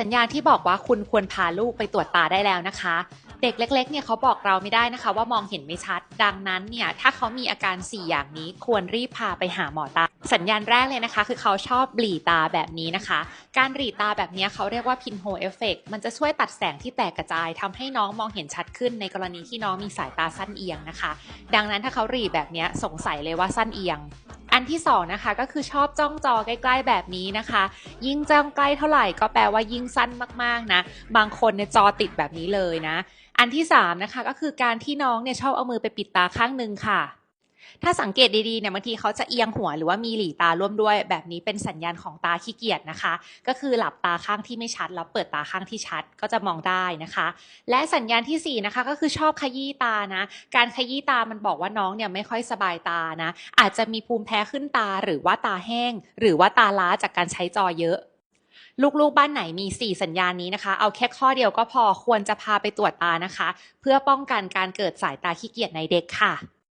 สัญญาณที่บอกว่าคุณควรพาลูกไปตรวจตาได้แล้วนะคะ เด็กเล็ก ๆ เนี่ยเขาบอกเราไม่ได้นะคะ ว่ามองเห็นไม่ชัด ดังนั้นเนี่ยถ้าเขามีอาการ 4 อย่างนี้ควรรีบพาไปหาหมอตา สัญญาณแรกเลยนะคะ คือเขาชอบหลีตาแบบนี้นะคะ การหลีตาแบบนี้เขาเรียกว่าพินโฮเอฟเฟกมันจะช่วยตัดแสงที่แตกกระจายทำให้น้องมองเห็นชัดขึ้นในกรณีที่น้องมีสายตาสั้นเอียงนะคะ ดังนั้นถ้าเขาหลีแบบนี้สงสัยเลยว่าสั้นเอียง อันที่สองนะคะก็คือชอบจ้องจอใกล้ๆแบบนี้นะคะ ยิ่งจ้องใกล้เท่าไหร่ก็แปลว่ายิ่งสั้นมากๆนะ บางคนเนี่ยจอติดแบบนี้เลยนะ อันที่สามนะคะก็คือการที่น้องเนี่ยชอบเอามือไปปิดตาข้างหนึ่งค่ะ ถ้าสังเกตดีๆเนี่ยบางทีเขาจะเอียงหัวหรือว่ามีหลีตาร่วมด้วย แบบนี้เป็นสัญญาณของตาขี้เกียจนะคะ ก็คือหลับตาข้างที่ไม่ชัดแล้วเปิดตาข้างที่ชัดก็จะมองได้นะคะ และสัญญาณที่สี่นะคะก็คือชอบขยี้ตานะ การขยี้ตามันบอกว่าน้องเนี่ยไม่ค่อยสบายตานะ อาจจะมีภูมิแพ้ขึ้นตาหรือว่าตาแห้ง หรือว่าตาล้าจากการใช้จอเยอะลูกๆ บ้านไหนมี 4 สัญญาณนี้นะคะ เอาแค่ข้อเดียวก็พอควรจะพาไปตรวจตานะคะ เพื่อป้องกันการเกิดสายตาขี้เกียจในเด็กค่ะ